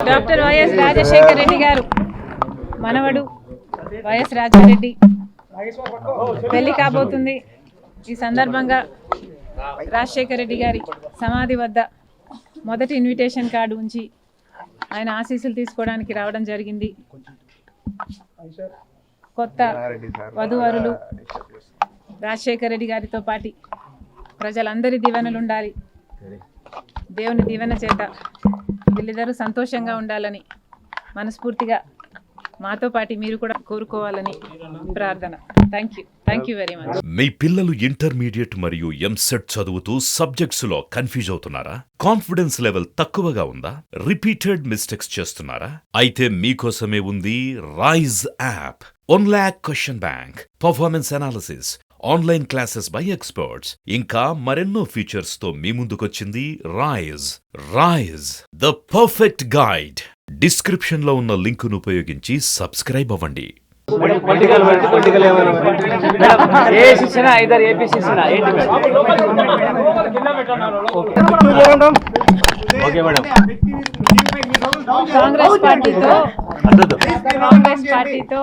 Doctor YS Rajasekhara Reddy గారు మనవడు YS Rajareddy పెళ్ళి కాబోతుంది. ఈ సందర్భంగా రాజశేఖర రెడ్డి గారి సమాధి వద్ద మొదటి ఇన్విటేషన్ కార్డు ఉంచి ఆయన ఆశీస్సులు తీసుకోవడానికి రావడం జరిగింది. కొత్త వధువరులు రాజశేఖర రెడ్డి గారితో పాటి ప్రజలందరి దీవెనలు ఉండాలి. దేవుని దీవెన చేత వీళ్ళిద్దరూ సంతోషంగా ఉండాలని మనస్ఫూర్తిగా మాతో పాటి మీరు కూడా కోరుకోవాలని ప్రార్థన. Thank you thank you very much మీ పిల్లలు ఇంటర్మీడియట్ మరియు ఎంసెట్ చదువుతూ సబ్జెక్ట్స్లో కన్ఫ్యూజ్ అవుతున్నారా? కాన్ఫిడెన్స్ లెవెల్ తక్కువగా ఉందా? రిపీటెడ్ మిస్టేక్స్ చేస్తున్నారా? అయితే మీకోసమే ఉంది Rise app one lakh question bank performance analysis online classes by experts. ఇంకా మరెన్నో ఫీచర్స్తో మీ ముందుకొచ్చింది Rise Rise the perfect guide డిస్క్రిప్షన్లో ఉన్న లింకును ఉపయోగించి సబ్స్క్రైబ్ అవ్వండి. పొలిటికల్ పొలిటికల్ ఏమైనా మేడం ఏ శిక్షణ ఐదర్ ఏపీ శిక్షణ ఏంటి మేడం ఓకే. మేడం కాంగ్రెస్ పార్టీతో కాంగ్రెస్ పార్టీతో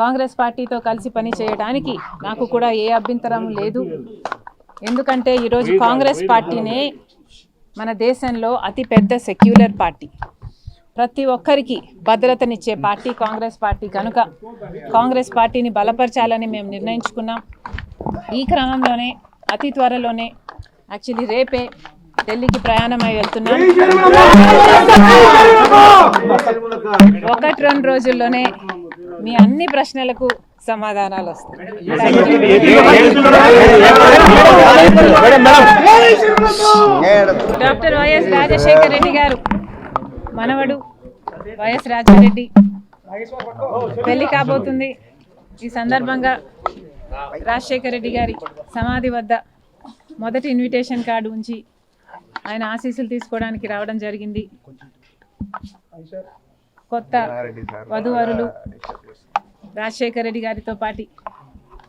కాంగ్రెస్ పార్టీతో కలిసి పని చేయడానికి నాకు కూడా ఏ అభ్యంతరం లేదు. ఎందుకంటే ఈరోజు కాంగ్రెస్ పార్టీనే మన దేశంలో అతి పెద్ద సెక్యులర్ పార్టీ. ప్రతి ఒక్కరికి భద్రతనిచ్చే పార్టీ కాంగ్రెస్ పార్టీ. కనుక కాంగ్రెస్ పార్టీని బలపరచాలని మేము నిర్ణయించుకున్నాం. ఈ క్రమంలోనే అతి త్వరలోనే యాక్చువల్లీ రేపే ఢిల్లీకి ప్రయాణమై వెళ్తున్నాం. ఒకటి రెండు రోజుల్లోనే మీ అన్ని ప్రశ్నలకు సమాధానాలు వస్తాయి. డాక్టర్ వైఎస్ రాజశేఖర్ రెడ్డి గారు మనవడు వైఎస్ రాజారెడ్డి పెళ్ళి కాబోతుంది. ఈ సందర్భంగా రాజశేఖర రెడ్డి గారి సమాధి వద్ద మొదటి ఇన్విటేషన్ కార్డు ఉంచి ఆయన ఆశీస్సులు తీసుకోవడానికి రావడం జరిగింది. కొత్త వధువరులు రాజశేఖర రెడ్డి గారితో పాటి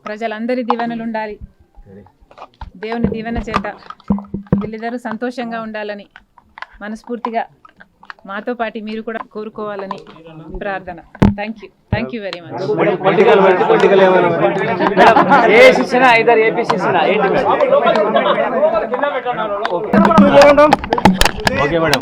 ప్రజలందరి దీవెనలు ఉండాలి దేవుని దీవెన చేత వీళ్ళిద్దరూ సంతోషంగా ఉండాలని మనస్ఫూర్తిగా మాతో పాటి మీరు కూడా కోరుకోవాలని ప్రార్థన. Thank you thank you very much okay madam.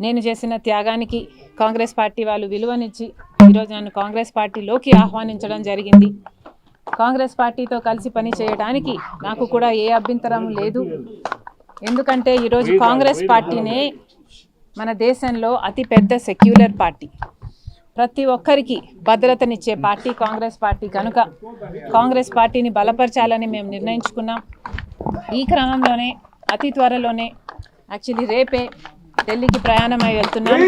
నేను చేసిన త్యాగానికి కాంగ్రెస్ పార్టీ వాళ్ళు విలువనిచ్చి ఈరోజు నన్ను కాంగ్రెస్ పార్టీలోకి ఆహ్వానించడం జరిగింది. కాంగ్రెస్ పార్టీతో కలిసి పని చేయడానికి నాకు కూడా ఏ అభ్యంతరం లేదు. ఎందుకంటే ఈరోజు కాంగ్రెస్ పార్టీనే మన దేశంలో అతి పెద్ద సెక్యులర్ పార్టీ. ప్రతి ఒక్కరికి భద్రతనిచ్చే పార్టీ కాంగ్రెస్ పార్టీ కనుక కాంగ్రెస్ పార్టీని బలపరచాలని మేము నిర్ణయించుకున్నాం. ఈ క్రమంలోనే అతి త్వరలోనే యాక్చువల్లీ రేపే ఢిల్లీకి ప్రయాణమై వెళ్తున్నాం.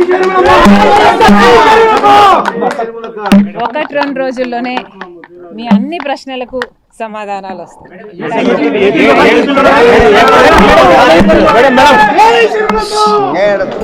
ఒకటి రెండు రోజుల్లోనే మీ అన్ని ప్రశ్నలకు సమాధానాలు వస్తాయి.